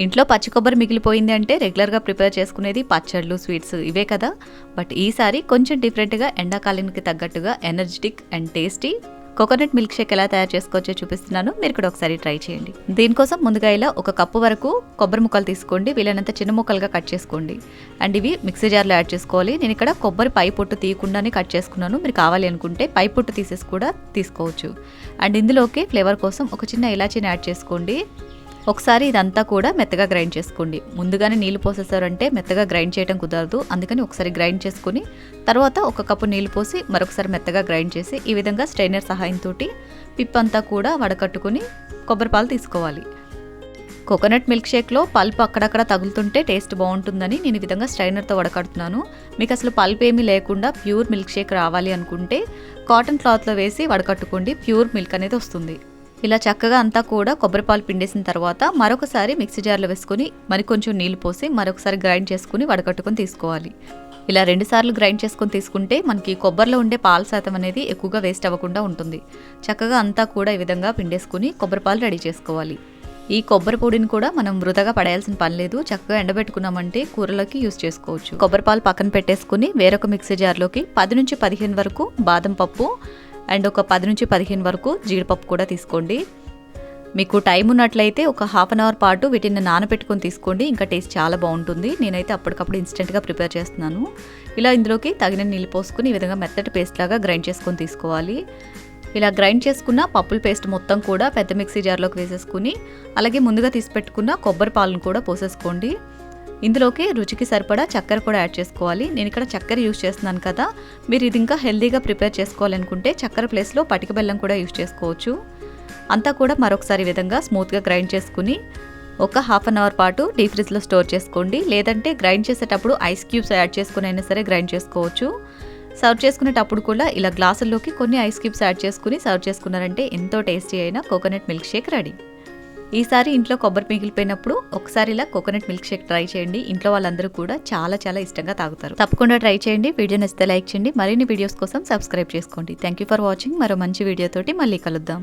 ఇంట్లో పచ్చి కొబ్బరి మిగిలిపోయింది అంటే రెగ్యులర్గా ప్రిపేర్ చేసుకునేది పచ్చళ్ళు స్వీట్స్ ఇవే కదా. బట్ ఈసారి కొంచెం డిఫరెంట్గా ఎండాకాలానికి తగ్గట్టుగా energetic and tasty coconut milk shake ఎలా తయారు చేసుకోవచ్చో చూపిస్తున్నాను. మీరు కూడా ఒకసారి ట్రై చేయండి. దీనికోసం ముందుగా ఇలా ఒక కప్పు వరకు కొబ్బరి ముక్కలు తీసుకోండి. వీలైనంత చిన్న ముక్కలుగా కట్ చేసుకోండి. అండ్ ఇవి మిక్సీ జార్లో యాడ్ చేసుకోవాలి. నేను ఇక్కడ కొబ్బరి పై పొట్టు తీయకుండానే కట్ చేసుకున్నాను. మీరు కావాలి అనుకుంటే పై పొట్టు తీసేసి కూడా తీసుకోవచ్చు. అండ్ ఇందులోకి ఫ్లేవర్ కోసం ఒక చిన్న ఇలాచీని యాడ్ చేసుకోండి. ఒకసారి ఇదంతా కూడా మెత్తగా గ్రైండ్ చేసుకోండి. ముందుగానే నీళ్ళు పోసేసారంటే మెత్తగా గ్రైండ్ చేయడం కుదరదు. అందుకని ఒకసారి గ్రైండ్ చేసుకుని తర్వాత ఒక కప్పు నీళ్ళు పోసి మరొకసారి మెత్తగా గ్రైండ్ చేసి ఈ విధంగా స్ట్రైనర్ సహాయంతో పిప్ అంతా కూడా వడకట్టుకుని కొబ్బరి పాలు తీసుకోవాలి. కోకోనట్ మిల్క్ షేక్లో పల్ప్ అక్కడక్కడ తగులుతుంటే టేస్ట్ బాగుంటుందని నేను ఈ విధంగా స్ట్రైనర్తో వడకడుతున్నాను. మీకు అసలు పల్ప్ ఏమీ లేకుండా ప్యూర్ మిల్క్ షేక్ రావాలి అనుకుంటే కాటన్ క్లాత్లో వేసి వడకట్టుకోండి. ప్యూర్ మిల్క్ అనేది వస్తుంది. ఇలా చక్కగా అంతా కూడా కొబ్బరిపాలు పిండేసిన తర్వాత మరొకసారి మిక్సీ జార్లో వేసుకొని మరికొంచెం నీళ్ళు పోసి మరొకసారి గ్రైండ్ చేసుకుని వడకట్టుకొని తీసుకోవాలి. ఇలా రెండు సార్లు గ్రైండ్ చేసుకొని తీసుకుంటే మనకి కొబ్బరిలో ఉండే పాల శాతం అనేది ఎక్కువగా వేస్ట్ అవ్వకుండా ఉంటుంది. చక్కగా అంతా కూడా ఈ విధంగా పిండేసుకుని కొబ్బరిపాలు రెడీ చేసుకోవాలి. ఈ కొబ్బరి పొడిని కూడా మనం వృధాగా పడేయాల్సిన పని లేదు. చక్కగా ఎండబెట్టుకున్నామంటే కూరలోకి యూస్ చేసుకోవచ్చు. కొబ్బరిపాలు పక్కన పెట్టేసుకుని వేరొక మిక్సీ జార్లోకి పది నుంచి పదిహేను వరకు బాదం పప్పు అండ్ ఒక పది నుంచి పదిహేను వరకు జీడిపప్పు కూడా తీసుకోండి. మీకు టైం ఉన్నట్లయితే ఒక హాఫ్ అన్ అవర్ పాటు వీటిని నానబెట్టుకొని తీసుకోండి. ఇంకా టేస్ట్ చాలా బాగుంటుంది. నేనైతే అప్పటికప్పుడు ఇన్స్టెంట్గా ప్రిపేర్ చేస్తున్నాను. ఇలా ఇందులోకి తగిన నీళ్ళు పోసుకుని ఈ విధంగా మెత్తటి పేస్ట్ లాగా గ్రైండ్ చేసుకొని తీసుకోవాలి. ఇలా గ్రైండ్ చేసుకున్న పప్పుల పేస్ట్ మొత్తం కూడా పెద్ద మిక్సీ జార్లోకి వేసేసుకుని అలాగే ముందుగా తీసి పెట్టుకున్న కొబ్బరి పాలను కూడా పోసేసుకోండి. ఇందులోకి రుచికి సరిపడా చక్కెర కూడా యాడ్ చేసుకోవాలి. నేను ఇక్కడ చక్కెర యూస్ చేస్తున్నాను కదా. మీరు ఇది ఇంకా హెల్దీగా ప్రిపేర్ చేసుకోవాలనుకుంటే చక్కెర ప్లేస్లో పటిక బెల్లం కూడా యూస్ చేసుకోవచ్చు. అంతా కూడా మరొకసారి విధంగా స్మూత్గా గ్రైండ్ చేసుకుని ఒక హాఫ్ అన్ అవర్ పాటు డీ ఫ్రిడ్జ్లో స్టోర్ చేసుకోండి. లేదంటే గ్రైండ్ చేసేటప్పుడు ఐస్ క్యూబ్స్ యాడ్ చేసుకుని అయినా సరే గ్రైండ్ చేసుకోవచ్చు. సర్వ్ చేసుకునేటప్పుడు కూడా ఇలా గ్లాసుల్లోకి కొన్ని ఐస్ క్యూబ్స్ యాడ్ చేసుకుని సర్వ్ చేసుకున్నారంటే ఎంతో టేస్టీ అయిన కోకోనట్ మిల్క్ షేక్ రెడీ. ఈసారి ఇంట్లో కొబ్బరి మిగిలిపోయినప్పుడు ఒకసారి ఇలా కోకోనట్ మిల్క్ షేక్ ట్రై చేయండి. ఇంట్లో వాళ్ళందరూ కూడా చాలా చాలా ఇష్టంగా తాగుతారు. తప్పకుండా ట్రై చేయండి. వీడియో నచ్చితే లైక్ చేయండి. మరిన్ని వీడియోస్ కోసం సబ్స్క్రైబ్ చేసుకోండి. థ్యాంక్ యూ ఫర్ వాచింగ్ మరో మంచి వీడియోతోటి మళ్ళీ కలుద్దాం.